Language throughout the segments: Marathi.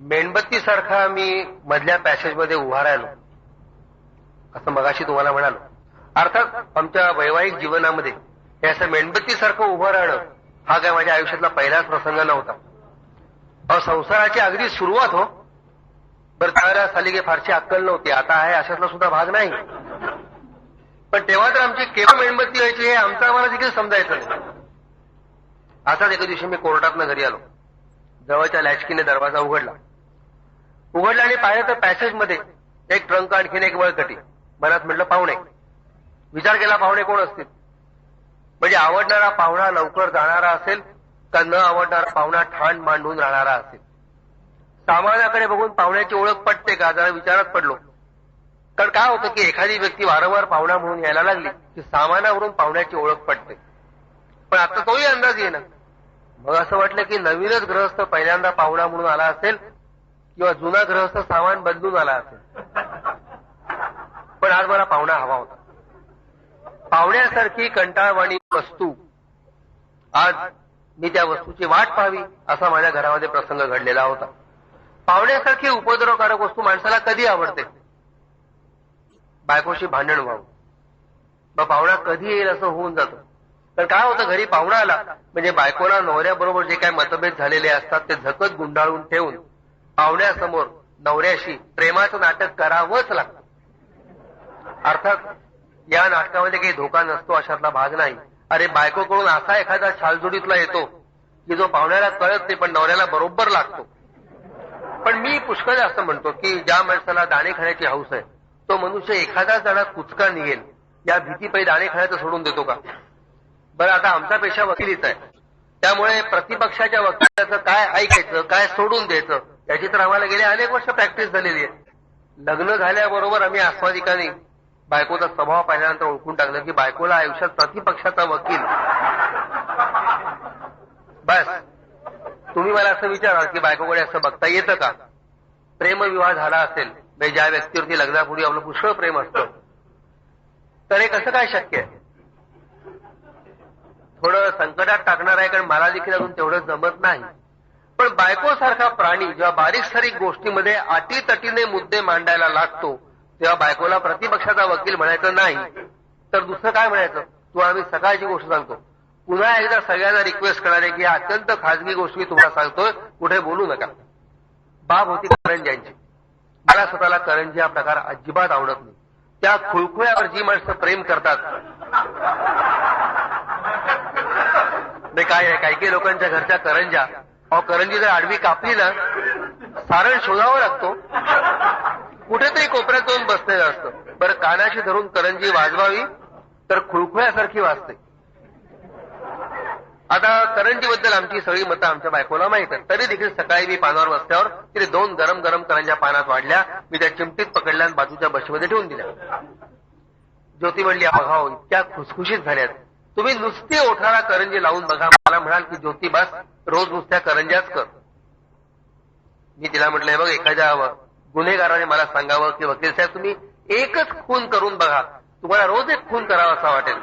मेणबत्ती सारखा मी मधल्या पॅसेजमध्ये उभा राहिलो. असं मगाशी तुम्हाला म्हणालो. अर्थात आमच्या वैवाहिक जीवनामध्ये हे असं मेणबत्ती सारखं उभं राहणं हा काय माझ्या आयुष्यातला पहिलाच प्रसंग नव्हता. संसाराची अगदी सुरुवात हो. तर त्यावेळेला साली की फारशी अक्कल नव्हती. आता आहे अशातला सुद्धा भाग नाही. पण तेव्हा तर आमची केव्हा मेणबत्ती व्हायची हे आमचं आम्हाला देखील समजायचं नाही. असाच एका दिवशी मी कोर्टातनं घरी आलो. जवळच्या लॅचकीने दरवाजा उघडला. उघडलं आणि पाहिलं तर पॅसेजमध्ये एक ट्रंक आणखीन एक वळकटी. मनात म्हटलं पाहुणे. विचार केला पाहुणे कोण असतील? म्हणजे आवडणारा पाहुणा लवकर जाणारा असेल का न आवडणारा पाहुणा ठाण मांडून राहणारा असेल? सामानाकडे बघून पाहुण्याची ओळख पटते का? जरा विचारात पडलो. कारण काय होतं की एखादी व्यक्ती वारंवार पाहुणा म्हणून यायला लागली की सामानावरून पाहुण्याची ओळख पटते. पण आता तोही अंदाज येईना. मग असं वाटलं की नवीनच ग्रहस्थ पहिल्यांदा पाहुणा म्हणून आला असेल किंवा जुना ग्रहस्थ सामान बदलून आला असेल. पण आज मला पाहुणा हवा होता. पाहुण्यासारखी कंटाळवाणी वस्तू. आज मी त्या वस्तूची वाट पाहावी असा माझ्या घरामध्ये प्रसंग घडलेला होता. पाहुण्यासारखी उपद्रवकारक वस्तू माणसाला कधी आवडते? बायकोशी भांडण व्हावं. मग पाहुणा कधी येईल असं होऊन जातं. तर काय होतं घरी पाहुणा आला. म्हणजे बायकोला नवऱ्याबरोबर जे काही मतभेद झालेले असतात ते झकत गुंडाळून ठेवून पाहुण्यासमोर नवऱ्याशी प्रेमाचं नाटक करावंच लागतं. अर्थात या नाटकामध्ये काही धोका नसतो अशातला भाग नाही. अरे बायकोकडून असा एखादा छालजुडीतला येतो की जो पाहुण्याला कळत नाही पण नवऱ्याला बरोबर लागतो. पण मी पुष्कळ असं म्हणतो की ज्या माणसाला दाणे खाण्याची हौस आहे तो मनुष्य एखादा जणा कुचका निघेल. या भीतीपायी दाणे खाण्याचं सोडून देतो का? बरं आता आमचा पेशा वकिलीच आहे. त्यामुळे प्रतिपक्षाच्या वकिलाचं काय ऐकायचं काय सोडून द्यायचं? त्याची तर आम्हाला गेले अनेक वर्ष प्रॅक्टिस झालेली आहे. लग्न झाल्याबरोबर आम्ही आस्वादिकांनी बायकोचा स्वभाव पाहिल्यानंतर ओळखून टाकलं की बायकोला आयुष्यात प्रतिपक्षाचा वकील. बस. तुम्ही मला असं विचाराल की बायकोकडे असं बघता येतं का? प्रेमविवाह झाला असेल म्हणजे ज्या व्यक्तीवरती लग्नापूर्वी आपलं पुष्कळ प्रेम असतं तर हे कसं काय शक्य आहे? थोडं संकटात टाकणार आहे कारण मला देखील अजून तेवढं जमत नाही. पण बायकोसारखा प्राणी जेव्हा बारीक सारीक गोष्टीमध्ये अटीतटीने मुद्दे मांडायला लागतो तेव्हा बायकोला प्रतिपक्षाचा वकील म्हणायचं नाही. तर दुसरं काय म्हणायचं? तू आम्ही सकाळची गोष्ट सांगतो. पुन्हा एकदा सगळ्यांना रिक्वेस्ट करणार आहे की अत्यंत खाजगी गोष्टी मी तुम्हाला सांगतोय कुठे बोलू नका. बाब होती करंज्यांची. मला स्वतःला करंजी हा प्रकार अजिबात आवडत नाही. त्या खुळखुळ्यावर जी माणसं प्रेम करतात. नाही काय आहे? काही काही लोकांच्या घरच्या करंजा अहो करंजी जर आडवी कापली ना सारण शोधावा लागतो. कुठेतरी कोपऱ्यात जाऊन बसलेलं असतं. बरं कानाशी धरून करंजी वाजवावी तर खुळखुळ्यासारखी वाजते. आता करंजीबद्दल आमची सगळी मतं आमच्या बायकोला माहीत आहे तरी देखील सकाळी मी पानावर बसल्यावर तिने दोन गरम गरम करंज्या पानात वाढल्या. मी त्या चिमटीत पकडल्या आणि बाजूच्या बशीमध्ये ठेवून दिल्या. ज्योती म्हणली बघा हो, इतक्या खुसखुशीत झाल्यात. तुम्ही नुसती ओठाला करंजी लावून बघा. मला म्हणाल की ज्योतिबास रोज नुसत्या करंज्याच कर. मी तिला म्हटलंय बघ एखाद्या गुन्हेगाराने मला सांगावं की वकील साहेब तुम्ही एकच खून करून बघा. तुम्हाला रोज एक खून करावा असा वाटेल.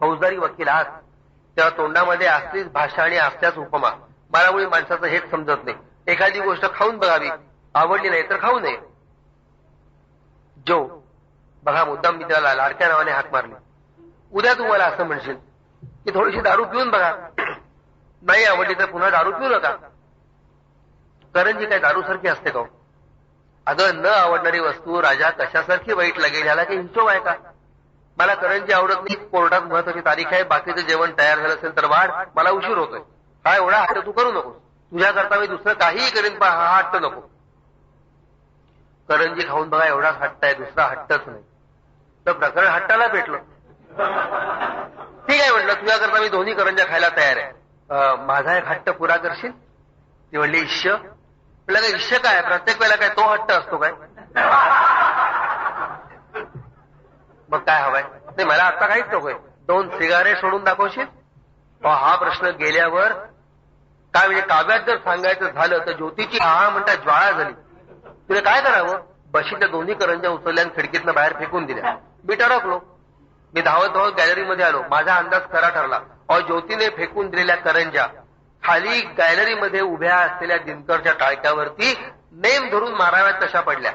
फौजदारी वकील आज तेव्हा तोंडामध्ये असलीच भाषा आणि असल्याच उपमा. मला मुळे माणसाचं हेच समजत नाही. एखादी गोष्ट खाऊन बघावी. आवडली नाही तर खाऊ नये. जो बघा मुद्दाम मी त्याला लाडक्या नावाने हाक मारली. उद्या तू मला असं म्हणशील की थोडीशी दारू पिऊन बघा. नाही आवडली तर पुन्हा दारू पिऊ नका. करंजी काय दारूसारखी असते का हो? अगं न आवडणारी वस्तू राजा कशासारखी वाईट लागेल ह्याला काही हिशोब आहे का? मला करंजी आवडत नाही कोर्टात महत्वाची तारीख आहे बाकीचं जेवण तयार झालं असेल तर वाढ मला उशीर होतोय. हा एवढा हट्ट तू करू नकोस. तुझ्याकरता मी दुसरं काहीही करेन पण हा हट्ट नको. करंजी खाऊन बघा एवढाच हट्ट आहे दुसरा हट्टच नाही. तर प्रकरण हट्टाला भेटलं ठीक आहे म्हटलं तुझ्याकरता मी दोन्ही करंजा खायला तयार आहे. माझा एक हट्ट पुरा करशील? ती म्हणली इश्य म्हटलं काय इश्य काय? प्रत्येक वेळेला काय तो हट्ट असतो काय? मग काय हवाय? नाही मला आता काहीच नकोय दोन सिगारे सोडून दाखवशील? हा प्रश्न गेल्यावर काय म्हणजे काव्यात जर सांगायचं झालं तर ज्योतीची हा म्हणता ज्वाळा झाली. तुला काय करावं? बशीच्या दोन्ही करंज्या उचलल्या आणि खिडकीतनं बाहेर फेकून दिल्या. मी टरकलो. मी धावत धावत गॅलरीमध्ये आलो. माझा अंदाज खरा ठरला. अहो ज्योतीने फेकून दिलेल्या करंज्या खाली गॅलरीमध्ये उभ्या असलेल्या दिनकरच्या टाळक्यावरती नेम धरून माराव्यात तशा पडल्या.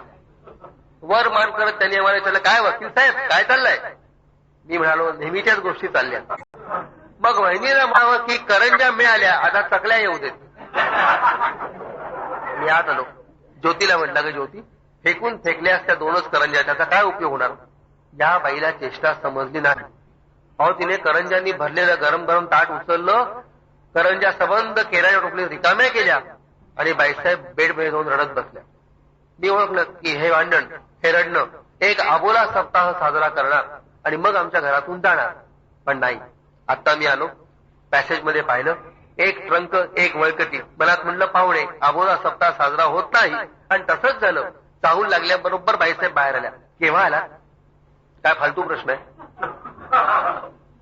वर मान करत त्यांनी आम्हाला विचारलं काय वकील साहेब काय चाललंय? मी म्हणालो नेहमीच्याच गोष्टी चालल्या. मग वहिनीला म्हणावं की करंजा मिळाल्या आता चकल्या येऊ देत. मी आत आलो. ज्योतीला म्हटलं ग ज्योती फेकून फेकल्यास त्या दोनच करंजा त्याचा काय उपयोग होणार? या बाईला चेष्टा समजली नाही. अहो तिने करंजांनी भरलेलं गरम गरम ताट उचललं करंजा सबंध केल्याच्या टोपली रिकाम्या केल्या आणि बाईसाहेब बेडमध्ये जाऊन रडत बसल्या. मी ओळखलं की हे भांडण हे रडणं एक आबोला सप्ताह साजरा करणार आणि मग आमच्या घरातून जाणार. पण नाही आता मी आलो. पॅसेजमध्ये पाहिलं एक ट्रंक एक वळकटी. मला म्हणलं पाहुणे आबोला सप्ताह साजरा होत नाही. आणि तसंच झालं. चाहूल लागल्याबरोबर बाईसाहेब बाहेर आल्या. केव्हा आला? काय फालतू प्रश्न आहे?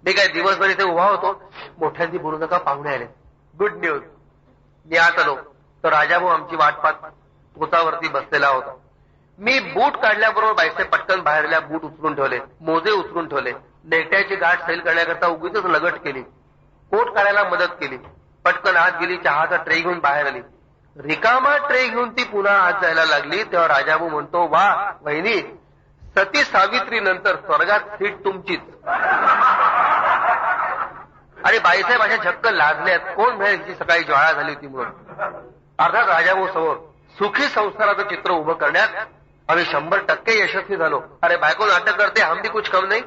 मी काय दिवसभर इथे उभा होतो? मोठ्यांनी बोलू नका पाहुणे आले. गुड न्यूज मी आत आलो. तर राजाभाऊ आमची वाट पाहत पोतावरती बसलेला होता. मी बूट काढल्याबरोबर बाईसाहेब पटकन बाहेरल्या बूट उचलून ठेवले. मोजे उचलून ठेवले. नेट्याची गाठ सैल करण्याकरता उगीच लगट केली. कोट काढायला मदत केली. पटकन आत गेली चहाचा ट्रे घेऊन बाहेर आली. रिकामा ट्रे घेऊन ती पुन्हा आत जायला लागली. तेव्हा राजाभाऊ म्हणतो वा वहिनी सती सावित्री नंतर स्वर्गात सीट तुमचीच. आणि बाईसाहेब अशा झक्क लाजल्यात कोण मिळेल सकाळी ज्वाळा झाली होती म्हणून? अर्थात राजाभाऊ समोर सुखी संसाराचं चित्र उभं करण्यात आम्ही शंभर टक्के यशस्वी झालो. अरे बायको नाटक करते हम भी कुछ कम नाही.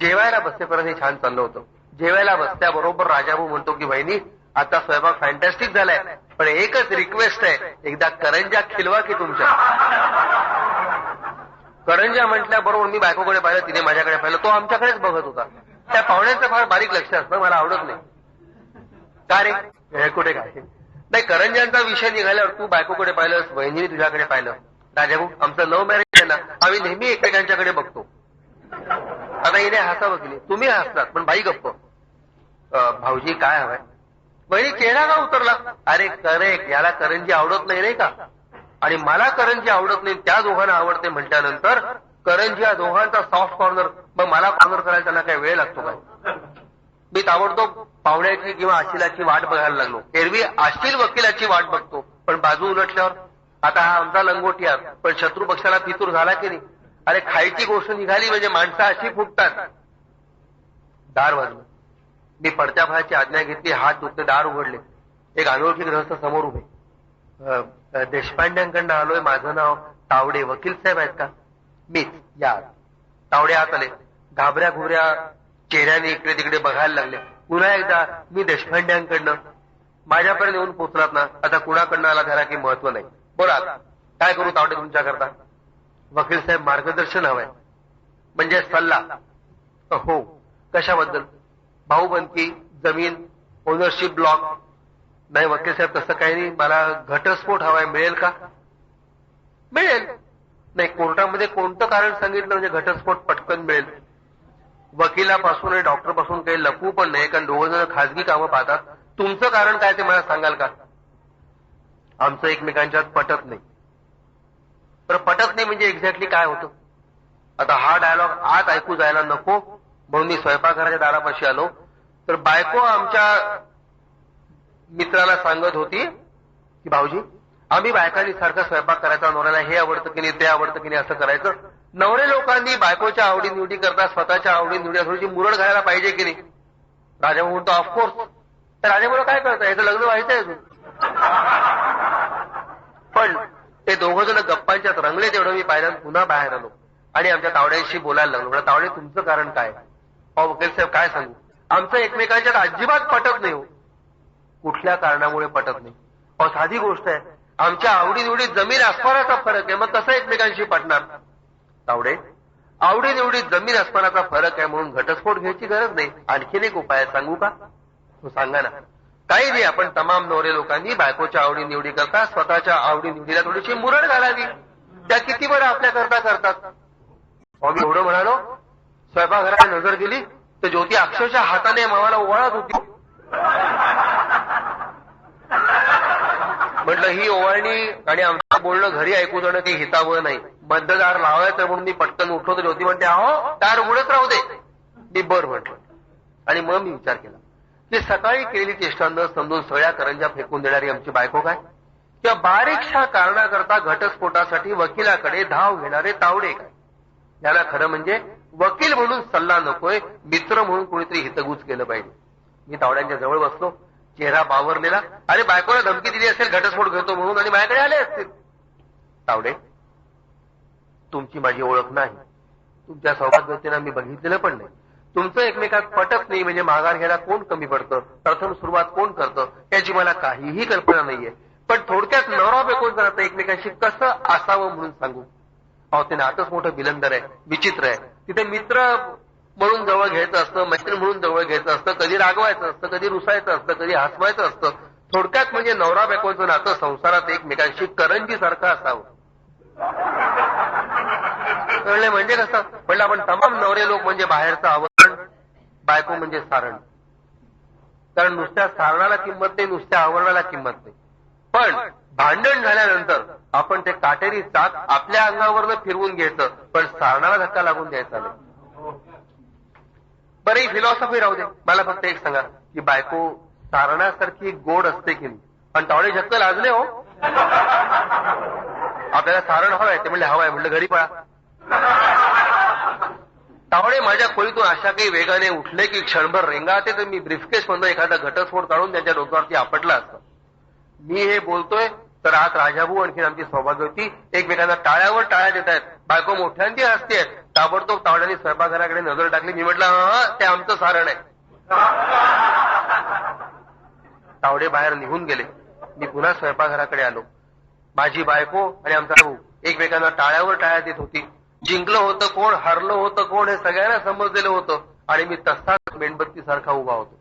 जेवायला बसतेपर्यंत हे छान चाललं होतं. जेवायला बसल्याबरोबर राजाभाऊ म्हणतो की बहिणी आता स्वयंपाक फॅन्टॅस्टिक झालाय पण एकच रिक्वेस्ट आहे एकदा करंजा खिलवा की तुमच्या. करंजा म्हटल्याबरोबर मी बायकोकडे पाहिलं तिने माझ्याकडे पाहिलं. तो आमच्याकडेच बघत होता. त्या पाहुण्याचं फार बारीक लक्ष असतं मला आवडत नाही. का रे? कुठे काय? नाही करंजांचा विषय निघाल्यावर तू बायकोकडे पाहिलंस बहिणीने तुझ्याकडे पाहिलं. राजाभाऊ आमचं लव्ह मॅरेज आहे ना आम्ही नेहमी एकमेकांच्याकडे बघतो. आता हिने हसावं केली. तुम्ही हसलात पण बाई गप्प. भाऊजी काय हवाय? बहिणी चेहरा का उतरला? अरे करेक्ट याला करंजी आवडत नाही नाही का? आणि मला करंजी आवडत नाही त्या दोघांना आवडते म्हटल्यानंतर करंजी या दोघांचा सॉफ्ट कॉर्नर मग मला कॉर्नर करायला त्यांना काय वेळ लागतो काय? मी ताबडतोब पाहुण्याची किंवा आशिलाची वाट बघायला लागलो. एरवी आशिल वकिलाची वाट बघतो पण बाजू उलटल्यावर आता हा आमचा लंगोटी आहे पण शत्रू पक्षाला फितूर झाला की नाही? अरे खायची गोष्ट निघाली म्हणजे माणसं अशी फुटतात. दार वाजलं. मी पडत्या फळाची आज्ञा घेतली हात दुखते दार उघडले. एक अनोळखी ग्रहस्थ समोर उभे. देशपांड्यांकडनं आलोय. माझं नाव तावडे. वकील साहेब आहेत का? मीच. या. तावडे आत आले. घाबऱ्या घुबऱ्या चेहऱ्याने इकडे तिकडे बघायला लागले. पुन्हा एकदा मी देशपांड्यांकडनं माझ्यापर्यंत येऊन पोचलात ना आता कुणाकडनं आला झाला की महत्त्व नाही. बोला. काय करू तावडे तुमच्याकरता? वकील साहेब मार्गदर्शन हवंय. म्हणजे सल्ला. हो. कशाबद्दल? भाऊबंदकी जमीन ओनरशिप ब्लॉक नाही वकील साहेब तसं काही नाही. मला घटस्फोट हवाय. मिळेल का? मिळेल. नाही कोर्टामध्ये कोणतं कारण सांगितलं म्हणजे घटस्फोट पटकन मिळेल? वकिलापासून आणि डॉक्टरपासून काही लपू पण नाही कारण दोघं जण खाजगी कामं पाहतात. तुमचं कारण काय ते मला सांगाल का? आमचं एकमेकांच्यात पटत नाही. तर पटत नाही म्हणजे एक्झॅक्टली काय होतं? आता हा डायलॉग आत ऐकू जायला नको. म्हणून मी स्वयंपाकघराच्या दारापाशी आलो. तर बायको आमच्या मित्राला सांगत होती की भाऊजी आम्ही बायकांनी सारखा स्वयंपाक करायचा नवऱ्याला हे आवडतं की नाही ते आवडतं की नाही असं करायचं. नवरे लोकांनी बायकोच्या आवडी निवडी करता स्वतःच्या आवडी निवडी थोडीशी मुरड घालायला पाहिजे की नाही. राजा म्हणतो ऑफकोर्स तर राजा म्हणून काय करता याचं लग्न व्हायचंय अजून. पण ते दोघं जण गप्पांच्यात रंगले तेवढं मी पाहिलं पुन्हा बाहेर आलो. आणि आमच्या तावड्यांशी बोलायला लागलो. म्हणजे तावडे तुमचं कारण काय? अहो वकील साहेब काय सांगू? आमचं एकमेकांच्यात अजिबात पटत नाही हो. कुठल्या कारणामुळे पटत नाही. अहो साधी गोष्ट आहे. आमच्या आवडीनिवडीत जमीन अस्मानाचा फरक आहे मग कसं एकमेकांशी पटणार. तावडे आवडीनिवडीत जमीन अस्मानाचा फरक आहे म्हणून घटस्फोट घ्यायची गरज नाही. आणखीन एक उपाय सांगू का? हो, सांगा ना. काही नाही आपण तमाम नवरे लोकांनी बायकोच्या आवडीनिवडी करता स्वतःच्या आवडीनिवडीला थोडीशी मुरड घालावी. त्या किती बरं आपल्या करता करतात. अहो, मी एवढं म्हणालो स्वयंपाकघरात नजर गेली तर ज्योती अक्षरशः हाताने मावाला ओवाळत होती. म्हटलं ही ओवाळणी आणि आमचं बोलणं घरी ऐकू जाणं काही हितावं नाही. बंददार लावायचं म्हणून मी पटकन उठवत होती. म्हणते अहो दार उघडत राहू दे. मी बर म्हटलं. आणि मग मी विचार केला. की सकाळी केलेली चेष्टा समजून सगळ्या करंजा फेकून देणारी आमची बायको काय? किंवा बारीकशा कारणाकरता घटस्फोटासाठी वकिलाकडे धाव घेणारे तावडे काय? याला खरं म्हणजे वकील म्हणून सल्ला नकोय मित्र म्हणून कोणीतरी हितगुज केलं पाहिजे. मी तावड्यांच्या जवळ बसलो. चेहरा बावरलेला. आणि बायकोला धमकी दिली असेल घटस्फोट घेतो म्हणून आणि माझ्याकडे आले असतील. तावडे तुमची माझी ओळख नाही. तुमच्या सौभाग्यतेनं मी बघितलेलं पण नाही. तुमचं एकमेकात पटत नाही म्हणजे माघार घ्यायला कोण कमी पडतं? प्रथम सुरुवात कोण करतं? याची मला काहीही कल्पना नाहीये. पण थोडक्यात नवरा बेकोन जातं एकमेकांशी कसं असावं म्हणून सांगू? अहो ते नातच मोठं बिलंदर आहे विचित्र आहे. तिथे मित्र म्हणून जवळ घ्यायचं असतं मैत्रीण म्हणून जवळ घ्यायचं असतं कधी रागवायचं असतं कधी रुसायचं असतं कधी हसवायचं असतं. थोडक्यात म्हणजे नवरा बायकोचं नातं संसारात एकमेकांशी करंजी सारखं असावं. कळले म्हणजे कसं? म्हणलं आपण तमाम नवरे लोक म्हणजे बाहेरचं आवरण बायको म्हणजे सारण. कारण नुसत्या सारणाला किंमत नाही नुसत्या आवरणाला किंमत नाही. पण भांडण झाल्यानंतर आपण ते काटेरी चाक आपल्या अंगावरनं फिरवून घ्यायचं पण सारणाला धक्का लागून द्यायचा नाही. बरं ही फिलॉसॉफी राहू दे. मला फक्त एक सांगा की बायको सारणासारखी गोड असते की पण तावडे झक्क लाजले हो. आपल्याला सारण हवंय ते म्हणले हवंय म्हणलं घरी पळा. तावडे माझ्या खोलीतून अशा काही वेगाने उठले की क्षणभर रेंगाते तर मी ब्रिफकेस मधून एखादा घटस्फोट काढून त्यांच्या डोक्यावरती आपटला असतं. मी हे बोलतोय तर आज राजाभाऊ आणखी आमची सौभाग्यवती एकमेकांना टाळ्यावर टाळ्या देत आहेत. बायको मोठ्यांची हसते ताबडतोब तावड्याने स्वयंपाकघराकडे नजर टाकली. मी म्हटलं हा ते आमचं सारण आहे. तावडे बाहेर निघून गेले. मी पुन्हा स्वयंपाकघराकडे आलो. माझी बायको आणि आमचा भाऊ एकमेकांना टाळ्यावर टाळ्या देत होती. जिंकलं होतं कोण हरलं होतं कोण हे सगळ्यांना समजलेलं होतं. आणि मी तसाच मेणबत्ती सारखा उभा होतो.